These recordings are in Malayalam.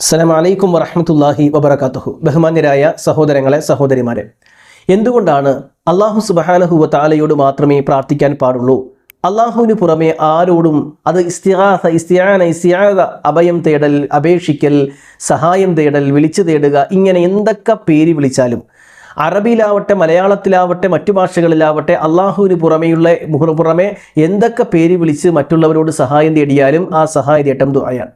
അസ്സലാം വറഹമത്തല്ലാഹി വബർക്കാത്തുഹു ബഹുമാന്യരായ സഹോദരങ്ങളെ സഹോദരിമാരെ എന്തുകൊണ്ടാണ് അള്ളാഹു സുബഹാനഹുവ താലയോട് മാത്രമേ പ്രാർത്ഥിക്കാൻ പാടുള്ളൂ? അള്ളാഹുവിന് പുറമെ ആരോടും അത് ഇസ്തിഹാസ ഇസ്തിയാന ഇസ്തിയാത അഭയം തേടൽ അപേക്ഷിക്കൽ സഹായം തേടൽ വിളിച്ചു തേടുക ഇങ്ങനെ എന്തൊക്കെ പേര് വിളിച്ചാലും അറബിയിലാവട്ടെ മലയാളത്തിലാവട്ടെ മറ്റു ഭാഷകളിലാവട്ടെ അള്ളാഹുവിന് പുറമെയുള്ള പുറമെ എന്തൊക്കെ പേര് വിളിച്ച് മറ്റുള്ളവരോട് സഹായം തേടിയാലും ആ സഹായ തേട്ടം ദുആയാണ്.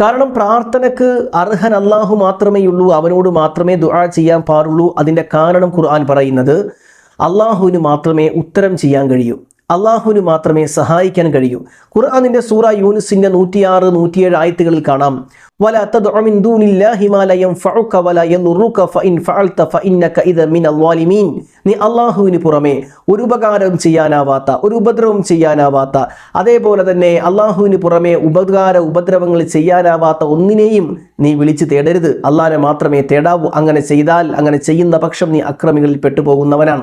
കാരണം പ്രാർത്ഥനക്ക് അർഹൻ അള്ളാഹു മാത്രമേ ഉള്ളൂ അവനോട് മാത്രമേ ദുആ ചെയ്യാൻ പാടുള്ളൂ. അതിന്റെ കാരണം ഖുർആൻ പറയുന്നത് അള്ളാഹുവിന് മാത്രമേ ഉത്തരം ചെയ്യാൻ കഴിയൂ. അള്ളാഹുവിന് മാത്രമേ സഹായിക്കാൻ കഴിയൂ. ഖുർആാനിന്റെ സൂറ യൂനിസിന്റെ നൂറ്റിയാറ് നൂറ്റിയേഴ് ആയത്തുകളിൽ കാണാം. നീ അള്ളാഹുവിന് പുറമെ ഒരു ഉപകാരം ചെയ്യാനാവാത്ത ഒരു ഉപദ്രവം ചെയ്യാനാവാത്ത അതേപോലെ തന്നെ അള്ളാഹുവിന് പുറമെ ഉപകാര ഉപദ്രവങ്ങൾ ചെയ്യാനാവാത്ത ഒന്നിനെയും നീ വിളിച്ചു തേടരുത്. അള്ളാഹിനെ മാത്രമേ തേടാവൂ. അങ്ങനെ ചെയ്താൽ അങ്ങനെ ചെയ്യുന്ന പക്ഷം നീ അക്രമികളിൽ പെട്ടുപോകുന്നവനാണ്.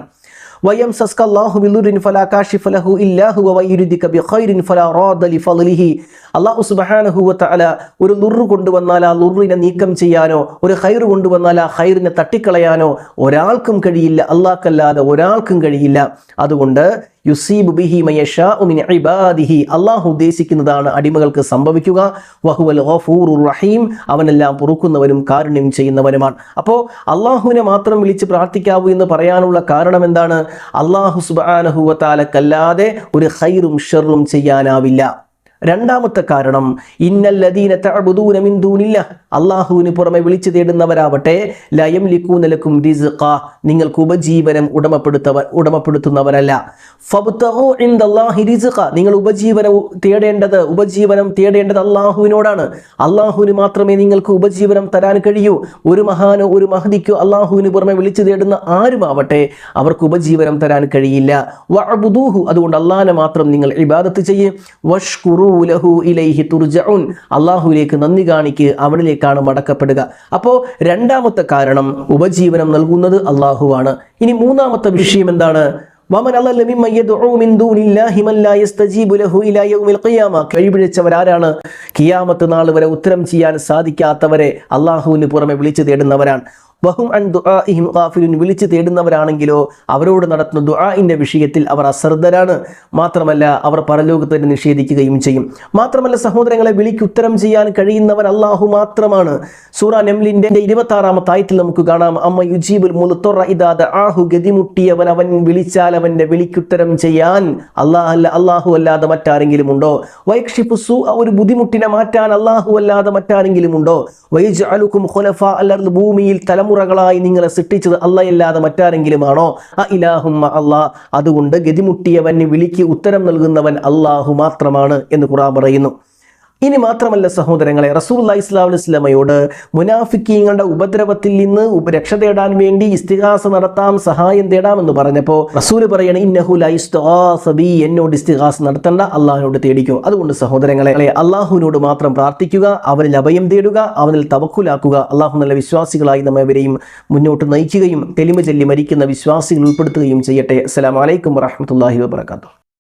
വയം സസ്കല്ലാഹു ബിലുറിൻ ഫലാ കാഷിഫ ലഹു ഇല്ലാഹു വയുരിദിക ബിഖൈരിൻ ഫലാ റാദ ലിഫളിഹി അല്ലാഹു സുബ്ഹാനഹു വതആല ഒരു ലുറ് കൊണ്ടുവന്നാൽ ആ ലുറിനെ നീക്കം ചെയ്യാനോ ഒരു ഖൈർ കൊണ്ടുവന്നാൽ ആ ഖൈറിനെ തട്ടിക്കളയാനോ ഒരാൾക്കും കഴിയില്ല അല്ലാഹ്ക്കല്ലാതെ ഒരാൾക്കും കഴിയില്ല. അതുകൊണ്ട് യുസീബ് ബിഹി ഇബാദിഹി. അള്ളാഹു ഉദ്ദേശിക്കുന്നതാണ് അടിമകൾക്ക് സംഭവിക്കുക. വഹുവൽ ഗഫൂറുർ റഹീം. അവനെല്ലാം പൊറുക്കുന്നവനും കാരുണ്യം ചെയ്യുന്നവനുമാണ് അപ്പോൾ അള്ളാഹുവിനെ മാത്രം വിളിച്ച് പ്രാർത്ഥിക്കാവൂ എന്ന് പറയാനുള്ള കാരണം എന്താണ്? അള്ളാഹു സുബാനഹുവത്താലക്കല്ലാതെ ഒരു ഹൈറും ഷെറും ചെയ്യാനാവില്ല. രണ്ടാമത്തെ കാരണം ഇന്നല്ലദീന തഅബുദൂന മിൻ അള്ളാഹുവിന് പുറമെ വിളിച്ചു തേടുന്നവരാവട്ടെ ലയം ലിക്കൂനലക്കും റിസ്ഖ. നിങ്ങൾക്ക് ഉപജീവനം ഉടമപ്പെടുത്തവ ഉടമപ്പെടുത്തുന്നവരല്ല. ഫബ്തഗു ഇൻദല്ലാഹി റിസ്ഖ. നിങ്ങൾ ഉപജീവനം തേടേണ്ടത് ഉപജീവനം തേടേണ്ടത് അള്ളാഹുവിനോടാണ് അള്ളാഹുവിന് മാത്രമേ നിങ്ങൾക്ക് ഉപജീവനം തരാൻ കഴിയൂ. ഒരു മഹാനോ ഒരു മഹദിക്കോ അള്ളാഹുവിന് പുറമെ വിളിച്ചു തേടുന്ന ആരുമാവട്ടെ അവർക്ക് ഉപജീവനം തരാൻ കഴിയില്ല. വഅബുദൂഹു. അതുകൊണ്ട് അള്ളാഹനെ മാത്രം നിങ്ങൾ ഇബാദത്ത് ചെയ്യേ. വഷ്കുറു. ലഹു ഇലൈഹി നന്ദി കാണിക്ക് അവനിലേക്കാണ് മടക്കപ്പെടുക. അപ്പോ രണ്ടാമത്തെ കാരണം ഉപജീവനം നൽകുന്നത് അള്ളാഹുവാണ്. ഇനി മൂന്നാമത്തെ വിഷയം എന്താണ്? കഴിപിഴച്ചവരാരാണ് കിയാമത്ത് നാൾ വരെ ഉത്തരം ചെയ്യാൻ സാധിക്കാത്തവരെ അള്ളാഹുവിന് പുറമെ വിളിച്ചു തേടുന്നവരാണ്. വഹും അൻ ദുആഇഹിം ഗാഫിലുൻ വിളിച്ചു തേടുന്നവരാണെങ്കിലോ അവരോട് നടത്തുന്ന ദുആഇന്റെ വിഷയത്തിൽ അവർ അശ്രദ്ധരാണ്. മാത്രമല്ല അവർ പരലോകത്തെ നിഷേധിക്കുകയും ചെയ്യും. മാത്രമല്ല സഹോദരങ്ങളെ വിളിക്ക് ഉത്തരം ചെയ്യാൻ കഴിയുന്നവൻ അള്ളാഹു മാത്രമാണ്. സൂറ നെംലിന്റെ ഇരുപത്തി ആറാമത്തെ ആയത്തിൽ നമുക്ക് കാണാം. അമ്മ യുജീബുൽ മുലത്തൊറ ഇതാദ ആഹു ഗതിമുട്ടിയവൻ അവൻ വിളിച്ചാൽ അവന്റെ വിളിക്കുത്തരം ചെയ്യാൻ അള്ളാഹ് അല്ല അള്ളാഹു അല്ലാതെ മറ്റാരെങ്കിലും ഉണ്ടോ? വൈക്ഷിഫു സു ഒരു ബുദ്ധിമുട്ടിനെ മാറ്റാൻ അള്ളാഹു അല്ലാതെ മറ്റാരെങ്കിലും ഉണ്ടോ? വൈജ് അലുക്കും ഭൂമിയിൽ തലമുറ തലമുറകളായി നിങ്ങളെ സൃഷ്ടിച്ചത് അല്ലയല്ലാതെ മറ്റാരെങ്കിലുമാണോ? ആ ഇലാഹും അള്ളാഹ് അതുകൊണ്ട് ഗതിമുട്ടിയവന് വിളിക്ക് ഉത്തരം നൽകുന്നവൻ അള്ളാഹു മാത്രമാണ് എന്ന് ഖുറാൻ പറയുന്നു. ഇനി മാത്രമല്ല സഹോദരങ്ങളെ റസൂൽ ഇസ്ലാം വസ്ലമയോട് മുനാഫിക്കീങ്ങളുടെ ഉപദ്രവത്തിൽ നിന്ന് ഉപരക്ഷ തേടാൻ വേണ്ടി ഇസ്തിഹാസ നടത്താം സഹായം തേടാം എന്ന് പറഞ്ഞപ്പോൾ റസൂൽ പറയണ ഇന്നഹുലി എന്നോട് ഇസ്തിഹാസ് നടത്തണ്ട അള്ളാഹിനോട് തേടിക്കോ. അതുകൊണ്ട് സഹോദരങ്ങളെ അള്ളാഹുവിനോട് മാത്രം പ്രാർത്ഥിക്കുക അവനിൽ അഭയം തേടുക അവനിൽ തവക്കുലാക്കുക. അള്ളാഹു നല്ല വിശ്വാസികളായി നമ്മവരെയും മുന്നോട്ട് നയിക്കുകയും തെളിമ ചൊല്ലി മരിക്കുന്ന വിശ്വാസികൾ ഉൾപ്പെടുത്തുകയും ചെയ്യട്ടെ. അസ്സലാമലൈക്കും വറഹമത്തല്ലാഹി വാബർക്കാത്തു